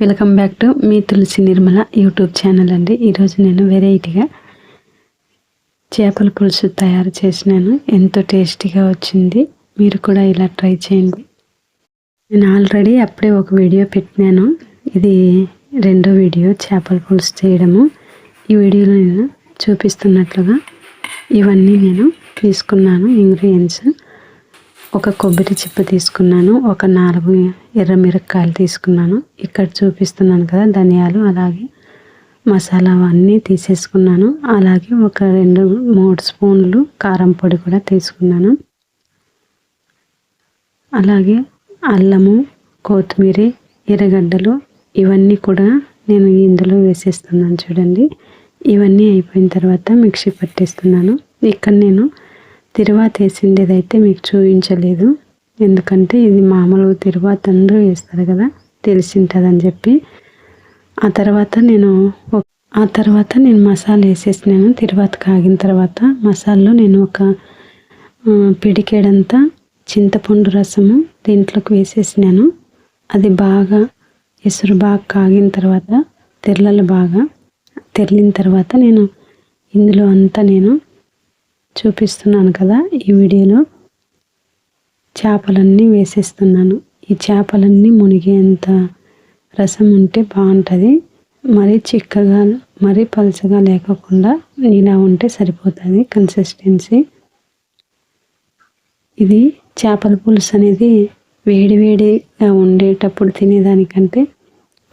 Welcome back to మీ Tulasi Nirmala YouTube channel అండి. ఈరోజు నేను వెరైటీగా చేపల పులుసు తయారు చేసినాను. ఎంతో టేస్టీగా వచ్చింది. మీరు కూడా ఇలా ట్రై చేయండి. నేను ఆల్రెడీ అప్పుడే ఒక వీడియో పెట్టినాను. ఇది రెండో వీడియో చేపల పులుసు చేయడము. ఈ వీడియోలో నేను చూపిస్తున్నట్లుగా ఇవన్నీ నేను తీసుకున్నాను. ఇంగ్రీడియంట్స్. ఒక కొబ్బరి చిప్ప తీసుకున్నాను ఒక నాలుగు ఎర్ర మిరపకాయలు తీసుకున్నాను. ఇక్కడ చూపిస్తున్నాను కదా ధనియాలు అలాగే మసాలా అవన్నీ తీసేసుకున్నాను. అలాగే ఒక రెండు మూడు స్పూన్లు కారం పొడి కూడా తీసుకున్నాను. అలాగే అల్లము కొత్తిమీర ఎర్రగడ్డలు ఇవన్నీ కూడా నేను ఇందులో వేసేస్తున్నాను చూడండి. ఇవన్నీ అయిపోయిన తర్వాత మిక్సీ పట్టేస్తున్నాను. ఇక్కడ నేను తిరువాత వేసిండేది అయితే మీకు చూపించలేదు. ఎందుకంటే ఇది మామూలు తిరువాత అందరూ వేస్తారు కదా తెలిసింటుందని చెప్పి. ఆ తర్వాత నేను ఆ తర్వాత నేను మసాలా వేసేసినాను. తిరువాత కాగిన తర్వాత మసాలాలో నేను ఒక పిడికేడంతా చింతపండు రసము దీంట్లోకి వేసేసినాను. అది బాగా ఎసురు బాగా కాగిన తర్వాత తెరలలు బాగా తెరిలిన తర్వాత నేను ఇందులో అంతా నేను చూపిస్తున్నాను కదా ఈ వీడియోలో. చేపలన్నీ వేసేస్తున్నాను. ఈ చేపలన్నీ మునిగేంత రసం ఉంటే బాగుంటుంది. మరీ చిక్కగా మరీ పలుచగా లేకుండా ఇలా ఉంటే సరిపోతుంది కన్సిస్టెన్సీ ఇది చేపల పులుసు అనేది వేడివేడిగా ఉండేటప్పుడు తినేదానికంటే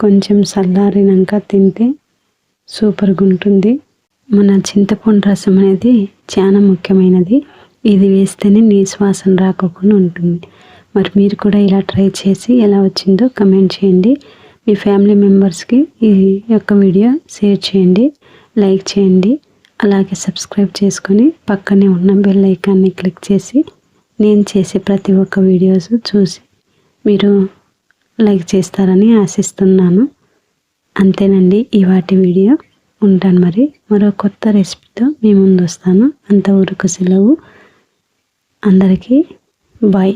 కొంచెం చల్లారినాక తింటే సూపర్గా ఉంటుంది మన చింతపండు రసం అనేది చాలా ముఖ్యమైనది. ఇది వేస్తేనే నీశ్వాసన రాకుండా ఉంటుంది. మరి మీరు కూడా ఇలా ట్రై చేసి ఎలా వచ్చిందో కమెంట్ చేయండి. మీ ఫ్యామిలీ మెంబర్స్కి ఈ యొక్క వీడియో షేర్ చేయండి లైక్ చేయండి. అలాగే సబ్స్క్రైబ్ చేసుకొని పక్కనే ఉన్న బెల్ ఐకాన్ని క్లిక్ చేసి నేను చేసే ప్రతి ఒక్క వీడియోస్ చూసి మీరు లైక్ చేస్తారని ఆశిస్తున్నాను. అంతేనండి ఈ వాటి వీడియో. ఉంటాను మరి. మరో కొత్త రెసిపీతో మీ ముందు వస్తాను. అంతవరకు సెలవు. అందరికీ బాయ్.